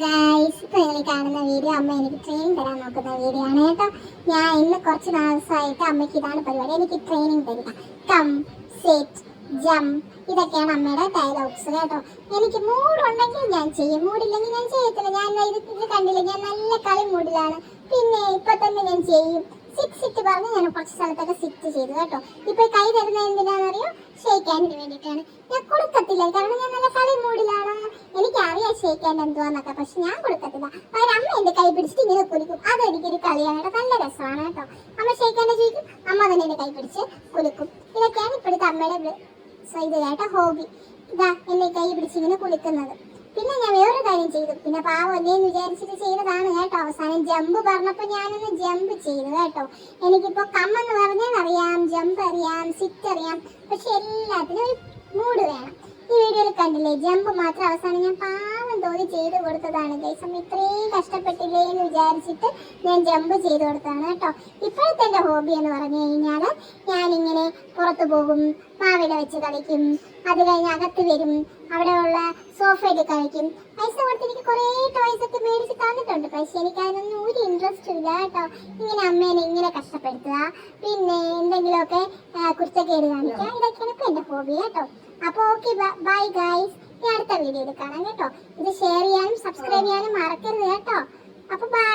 Guys ഇപ്പൊ നിങ്ങൾ കാണുന്ന വീഡിയോ അമ്മ എനിക്ക് ട്രെയിനിങ് തരാൻ നോക്കുന്ന വീഡിയോ ആണ് കേട്ടോ. ഞാൻ ഇന്ന് കുറച്ച് ദിവസമായിട്ട് അമ്മയ്ക്ക് ഇതാണ് പരിപാടി. എനിക്ക് ട്രെയിനിങ് തരിക. കം സെറ്റ് ജം ഇതൊക്കെയാണ് അമ്മയുടെ ഡയലോഗ്സ് കേട്ടോ. എനിക്ക് മൂടുണ്ടെങ്കിൽ ഞാൻ ചെയ്യും. മൂടില്ലെങ്കിൽ ഞാൻ ചെയ്യത്തില്ല. ഞാൻ ഇത് ഇത് കണ്ടില്ല? ഞാൻ നല്ല കളി മൂഡിലാണ് പിന്നെ ഇപ്പൊ തന്നെ ഞാൻ ചെയ്യും. സിറ്റ് സിറ്റ് പറഞ്ഞ് ഞാൻ കുറച്ച് സ്ഥലത്തൊക്കെ സിറ്റ് ചെയ്തു കേട്ടോ. ഇപ്പൊ കൈ തരുന്നത് എന്തിനാണെന്നറിയോ? ഷെയ്ക്കാനിന് വേണ്ടിയിട്ടാണ്. ഞാൻ കൊടുക്കത്തില്ല. കാരണം ഞാൻ നല്ല കളി മൂഡിലാണ് ഷെയ്ക്കാൻ എന്തുവാന്നൊക്കെ പക്ഷെ ഞാൻ കൊടുക്കത്തില്ല. പകരം അമ്മ എന്റെ കൈ പിടിച്ചിട്ട് ഇങ്ങനെ കുലുക്കും. അത് എനിക്കൊരു കളിയാണ് കേട്ടോ. നല്ല രസമാണ് കേട്ടോ. അമ്മ ശേഖരണ ചോദിക്കും അമ്മ തന്നെ എന്റെ കൈ പിടിച്ച് കുലുക്കും. ഇതൊക്കെയാണ് ഇപ്പോഴത്തെ അമ്മയുടെ സ്വൈതായിട്ട് ഹോബി. ഇതാ എന്നെ കൈ പിടിച്ച് ഇങ്ങനെ കുലുക്കുന്നത്. പിന്നെ ഞാൻ വേറൊരു കാര്യം ചെയ്തു. പിന്നെ പാവല്ലേ എന്ന് വിചാരിച്ചിട്ട് ചെയ്തതാണ് കേട്ടോ. അവസാനം ജമ്പ് പറഞ്ഞപ്പോൾ ഞാനൊന്ന് ജമ്പ് ചെയ്തു കേട്ടോ. എനിക്കിപ്പോൾ കമ്മെന്ന് പറഞ്ഞാൽ അറിയാം ജമ്പ് അറിയാം സിറ്റ് അറിയാം. പക്ഷെ എല്ലാത്തിനും ഒരു മൂഡ് വേണം. ഈ വീഡിയോയിൽ കണ്ടില്ലേ ജമ്പ് മാത്രം അവസാനം ഞാൻ പാവം തോന്നി ചെയ്ത് കൊടുത്തതാണ്. ഗൈസ് ഇത്രയും കഷ്ടപ്പെട്ടില്ലേ എന്ന് വിചാരിച്ചിട്ട് ഞാൻ ജമ്പ് ചെയ്ത് കൊടുത്തതാണ് കേട്ടോ. ഇപ്പോഴത്തെ എന്റെ ഹോബി എന്ന് പറഞ്ഞു കഴിഞ്ഞാൽ ഞാനിങ്ങനെ പുറത്തു പോകും മാവില വെച്ച് കളിക്കും അത് കഴിഞ്ഞ് അകത്ത് വരും അവിടെയുള്ള സോഫയിൽ കളിക്കും. പൈസ കൊടുത്ത് എനിക്ക് കുറേ ടോയ്സ് ഒക്കെ മേടിച്ച് തന്നിട്ടുണ്ട്. പക്ഷെ എനിക്ക് അതിനൊന്നും ഒരു ഇൻട്രസ്റ്റ് ഇല്ല കേട്ടോ. ഇങ്ങനെ അമ്മേനെ ഇങ്ങനെ കഷ്ടപ്പെടുത്തുക പിന്നെ എന്തെങ്കിലുമൊക്കെ കുറ്റക്കേട് കാണിക്കുക ഇതൊക്കെയാണ് ഇപ്പം എന്റെ ഹോബി കേട്ടോ. അപ്പോൾ ഓക്കെ ബൈ ഗൈസ് ഇനി അടുത്ത വീഡിയോയിൽ കാണാം കേട്ടോ. ഇത് ഷെയർ ചെയ്യാനും സബ്സ്ക്രൈബ് ചെയ്യാനും മറക്കരുത് കേട്ടോ. അപ്പൊ ബൈ